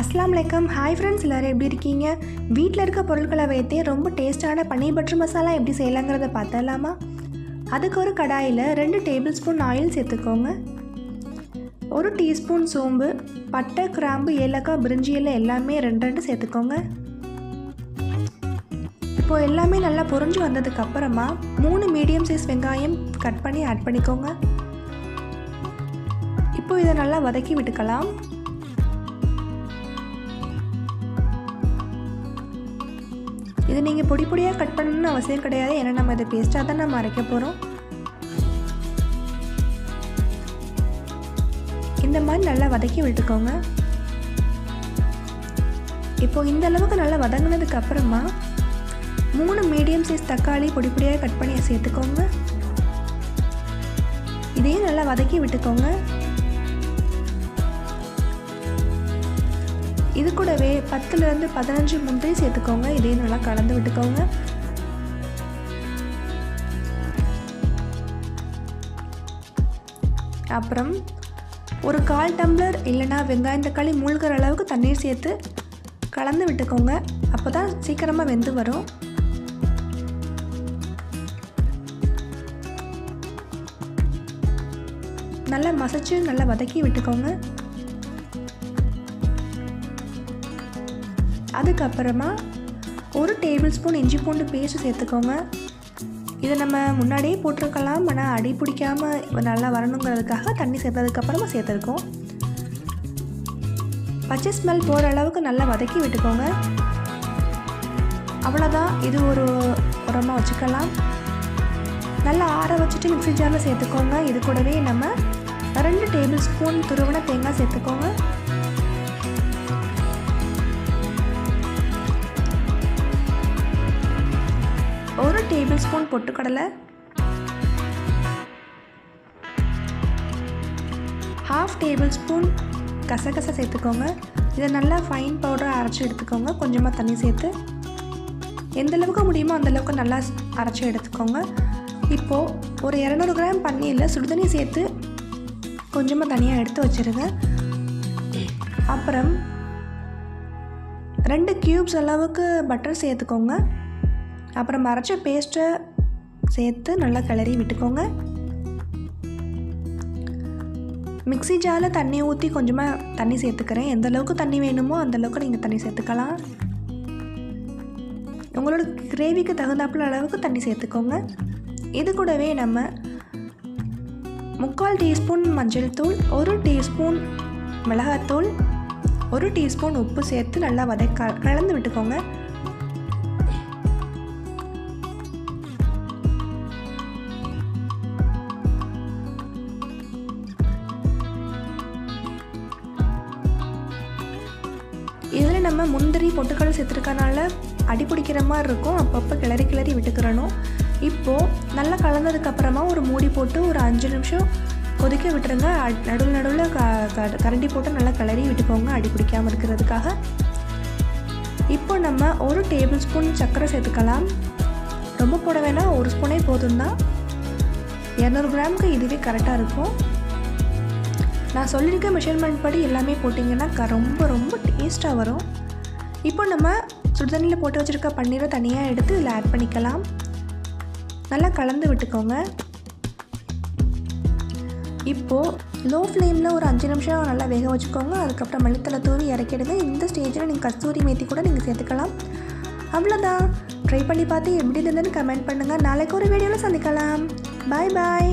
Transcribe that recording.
அஸ்லாம் வலைக்கம் hi friends எல்லோரும் எப்படி இருக்கீங்க? வீட்டில் இருக்க பொருட்களை வைத்தே ரொம்ப டேஸ்டான பன்னீர் பட்டர் மசாலா எப்படி செய்யலாங்கிறத பார்த்தலாமா அதுக்கு ஒரு கடாயில் ரெண்டு டேபிள் ஸ்பூன் ஆயில் சேர்த்துக்கோங்க. ஒரு டீஸ்பூன் சோம்பு பட்டை கிராம்பு ஏலக்காய் பிரிஞ்சி எல்லாம் எல்லாமே ரெண்டு ரெண்டு சேர்த்துக்கோங்க. இப்போது எல்லாமே நல்லா பொறிஞ்சு வந்ததுக்கப்புறமா மூணு மீடியம் சைஸ் வெங்காயம் கட் பண்ணி ஆட் பண்ணிக்கோங்க. இப்போ இதை நல்லா வதக்கி விட்டுக்கலாம். இது நீங்கள் பொடி பொடியாக கட் பண்ணணும்னு அவசியம் கிடையாது. ஏன்னா நம்ம இதை பேஸ்ட்டாக தான் நம்ம அரைக்க போகிறோம் இந்த மாதிரி நல்லா வதக்கி விட்டுக்கோங்க. இப்போ இந்த அளவுக்கு நல்லா வதங்கினதுக்கு அப்புறமா மூணு மீடியம் சைஸ் தக்காளி பொடி பொடியாக கட் பண்ணி சேர்த்துக்கோங்க இதையும் நல்லா வதக்கி விட்டுக்கோங்க. இது கூடவே பத்துலேருந்து பதினஞ்சு முந்திரி சேர்த்துக்கோங்க. இதையும் நல்லா கலந்து விட்டுக்கோங்க. அப்புறம் ஒரு கால் டம்ளர் இல்லைனா வெங்காயம் தக்காளி மூழ்கிற அளவுக்கு தண்ணீர் சேர்த்து கலந்து விட்டுக்கோங்க. அப்போ தான் சீக்கிரமாக வெந்து வரும். நல்லா மசச்சு நல்லா வதக்கி விட்டுக்கோங்க. அதுக்கப்புறமா ஒரு டேபிள் ஸ்பூன் இஞ்சி பூண்டு பேஸ்ட் சேர்த்துக்கோங்க. இதை நம்ம முன்னாடியே போட்டிருக்கலாம். ஆனால் அடி பிடிக்காமல் நல்லா வரணுங்கிறதுக்காக தண்ணி சேர்த்ததுக்கப்புறமா சேர்த்துருக்கோம். பச்சை ஸ்மெல் போகிற அளவுக்கு நல்லா வதக்கி விட்டுக்கோங்க. அவ்வளோதான் இது ஒரு உரமாக வச்சுக்கலாம். நல்லா ஆற வச்சுட்டு மிக்ஸி ஜாரில் சேர்த்துக்கோங்க. இது கூடவே நம்ம ரெண்டு டேபிள் ஸ்பூன் துருவன தேங்காய் சேர்த்துக்கோங்க. டேபிள் ஸ்பூன் பொட்டுக்கடலை. ஹாஃப் டேபிள் ஸ்பூன் கசகசை சேர்த்துக்கோங்க. இதை நல்லா ஃபைன் பவுடரை அரைச்சி எடுத்துக்கோங்க. கொஞ்சமாக தண்ணி சேர்த்து. எந்தளவுக்கு முடியுமோ அந்தளவுக்கு நல்லா அரைச்சி எடுத்துக்கோங்க. இப்போது ஒரு இரநூறு கிராம் பன்னீரில் சுடுதண்ணி சேர்த்து கொஞ்சமாக தனியாக எடுத்து வச்சுருங்க. அப்புறம் ரெண்டு க்யூப்ஸ் அளவுக்கு பட்டர் சேர்த்துக்கோங்க. அப்புறம் அரைச்ச பேஸ்ட்டை சேர்த்து நல்லா கிளறி விட்டுக்கோங்க. மிக்ஸி ஜாரில் தண்ணி ஊற்றி கொஞ்சமாக தண்ணி சேர்த்துக்கிறேன். எந்த அளவுக்கு தண்ணி வேணுமோ அந்த அளவுக்கு நீங்கள் தண்ணி சேர்த்துக்கலாம். உங்களோட கிரேவிக்கு தகுந்தாப்புல அளவுக்கு தண்ணி சேர்த்துக்கோங்க. இது கூடவே நம்ம முக்கால் டீஸ்பூன் மஞ்சள் தூள் ஒரு டீஸ்பூன் மிளகாத்தூள் ஒரு டீஸ்பூன் உப்பு சேர்த்து நல்லா வதக்க கலந்து விட்டுக்கோங்க. இதில் நம்ம முந்திரி பொட்டுக்கடல் சேர்த்துருக்கனால அடி பிடிக்கிற மாதிரி இருக்கும். அப்பப்போ கிளறி கிளறி விட்டுக்கிறணும். இப்போது நல்லா கலந்ததுக்கப்புறமா ஒரு மூடி போட்டு ஒரு அஞ்சு நிமிஷம் கொதிக்க விட்டுருங்க. நடுவில் நடுவில் க கரண்டி போட்டு நல்லா கிளறி விட்டுக்கோங்க. அடி பிடிக்காமல் இருக்கிறதுக்காக. இப்போ நம்ம ஒரு டேபிள் ஸ்பூன் சர்க்கரை சேர்த்துக்கலாம். ரொம்ப போட வேணாம். ஒரு ஸ்பூனே போதும் தான் இரநூறு கிராமுக்கு இதுவே கரெக்டாக இருக்கும். நான் சொல்லியிருக்க மெஷர்மெண்ட் படி எல்லாமே போட்டிங்கன்னா ரொம்ப ரொம்ப டேஸ்ட்டாக வரும். இப்போ நம்ம சுடுதண்ணியில் போட்டு வச்சுருக்க பன்னீரை தனியாக எடுத்து இதில் ஆட் பண்ணிக்கலாம். நல்லா கலந்து விட்டுக்கோங்க. இப்போது லோ ஃப்ளேமில் ஒரு அஞ்சு நிமிஷம் நல்லா வேக வச்சுக்கோங்க. அதுக்கப்புறம் மல்லித்தலை தூவி இறக்கிடுங்க. இந்த ஸ்டேஜில் நீங்கள் கஸ்தூரி மேத்தி கூட நீங்கள் சேர்த்துக்கலாம். அவ்வளோதான் ட்ரை பண்ணி பார்த்து எப்படி இருந்ததுன்னு கமெண்ட் பண்ணுங்கள் நாளைக்கு ஒரு வீடியோவில் சந்திக்கலாம். பாய் பாய்